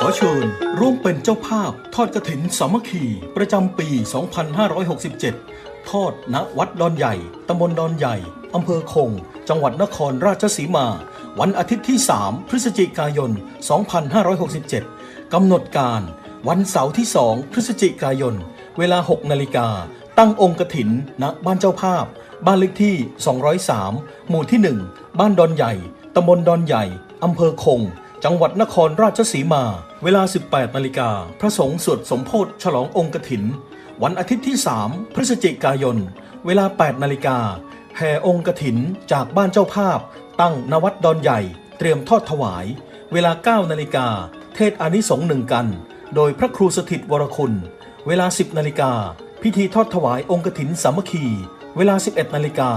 ขอเชิญร่วมเป็นเจ้าภาพทอดกระถินสามัคคี ประจำปี 2567 ทอดณวัดดอนใหญ่ ตำบลดอนใหญ่ อำเภอคง จังหวัดนครราชสีมา วันอาทิตย์ที่ 3 พฤศจิกายน 2567 กำหนดการ วันเสาร์ที่ 2 พฤศจิกายน เวลา 6 นาฬิกา ตั้งองค์กถินณบ้านเจ้าภาพ บ้านเลขที่ 203 หมู่ที่ 1 บ้านดอนใหญ่ ตำบลดอนใหญ่ อำเภอคง จังหวัดนครราชสีมา เวลา 18นาฬิกา พระสงฆ์สวดสมโพธิฉลององค์กถิน วันอาทิตย์ที่ 3 พฤศจิกายน เวลา 8นาฬิกา แห่องค์กถินจากบ้านเจ้าภาพ ตั้งนวัดดอนใหญ่ เตรียมทอดถวาย เวลา 9นาฬิกา เทศอานิสงส์หนึ่งกัน โดยพระครูสถิตวรคุณ เวลา 10นาฬิกา พิธีทอดถวายองค์กถินสามัคคี เวลา 11นาฬิกา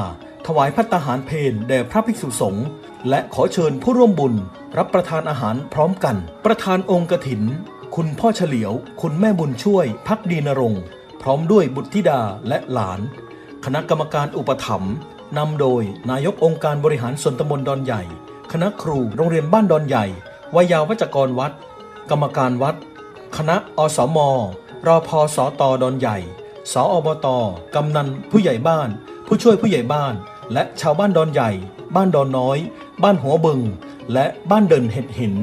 ถวายพัตตาหารเพนแด่พระภิกษุสงฆ์ และขอเชิญผู้ร่วมบุญรับประทานอาหารพร้อมกัน ประธานองค์กถิน คุณพ่อเฉลียว คุณแม่บุญช่วย พักดีนรงพร้อมด้วยบุตรธิดาและหลาน คณะกรรมการอุปถัมภ์นำโดยนายกองค์การบริหารส่วนตำบลดอนใหญ่ คณะครูโรงเรียนบ้านดอนใหญ่วิยาวัจกรวัด กรรมการวัด คณะอสมรอพอสอตอดอนใหญ่ สออบตกำนันผู้ใหญ่บ้าน ผู้ช่วยผู้ใหญ่บ้าน และชาวบ้านดอนใหญ่ บ้านดอนน้อย บ้านหัวบึง และบ้านเดินเห็ดหิน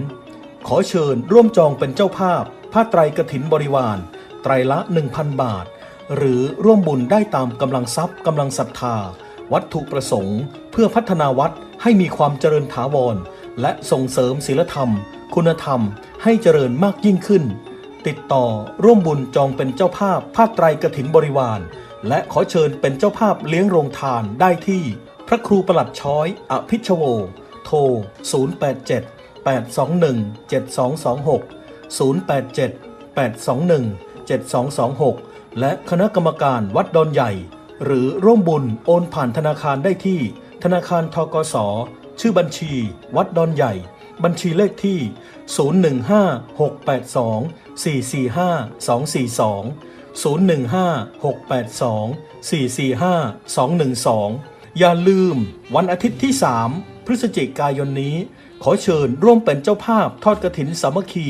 ขอเชิญร่วมจองเป็นเจ้าภาพ ผ้าไตรกฐินบริวาร ไตรละ 1,000 บาท หรือร่วมบุญได้ตามกำลังทรัพย์กำลังศรัทธา วัตถุประสงค์ เพื่อพัฒนาวัดให้มีความเจริญถาวร และส่งเสริมศีลธรรม คุณธรรม ให้เจริญมากยิ่งขึ้น ติดต่อร่วมบุญจองเป็นเจ้าภาพผ้าไตรกฐินบริวารและขอเชิญเป็นเจ้าภาพเลี้ยงโรงทานได้ที่ พระครูประหลัดช้อย อภิชโว โทร 087 821 7226 087 821 7226 และคณะกรรมการวัดดอนใหญ่ หรือร่วมบุญโอนผ่านธนาคารได้ที่ ธนาคารทกส ชื่อบัญชี วัดดอนใหญ่ บัญชีเลขที่ 015682445242 015682445212 อย่าลืมวันอาทิตย์ที่ 3 พฤศจิกายนนี้ ขอเชิญร่วมเป็นเจ้าภาพทอดกระถินสามัคคี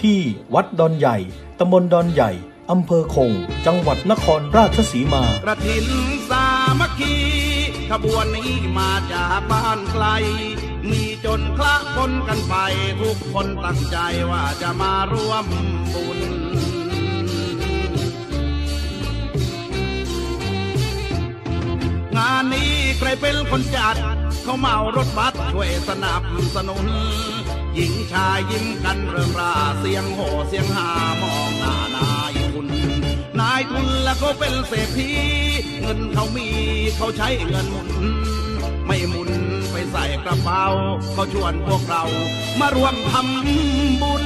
ที่วัดดอนใหญ่ตำบลดอนใหญ่อำเภอคง จังหวัดนครราชสีมา กระถินสามัคคีขบวนนี้มาจากบ้านไกล มีจนคละคนกันไป ทุกคนตั้งใจว่าจะมาร่วมบุญงานนี้ ใครเป็นคนจัด เขาเมารถบัสช่วยสนับสนุน หญิงชายยิ้มกันเริ่มราเสียงโห่เสียงหามองหน้านายทุน นายทุนแล้วเขาเป็นเศรษฐีเงินเขามีเขาใช้เงินหมุน ไม่หมุนไปใส่กระเป๋าเขาชวนพวกเรามารวมทำบุญ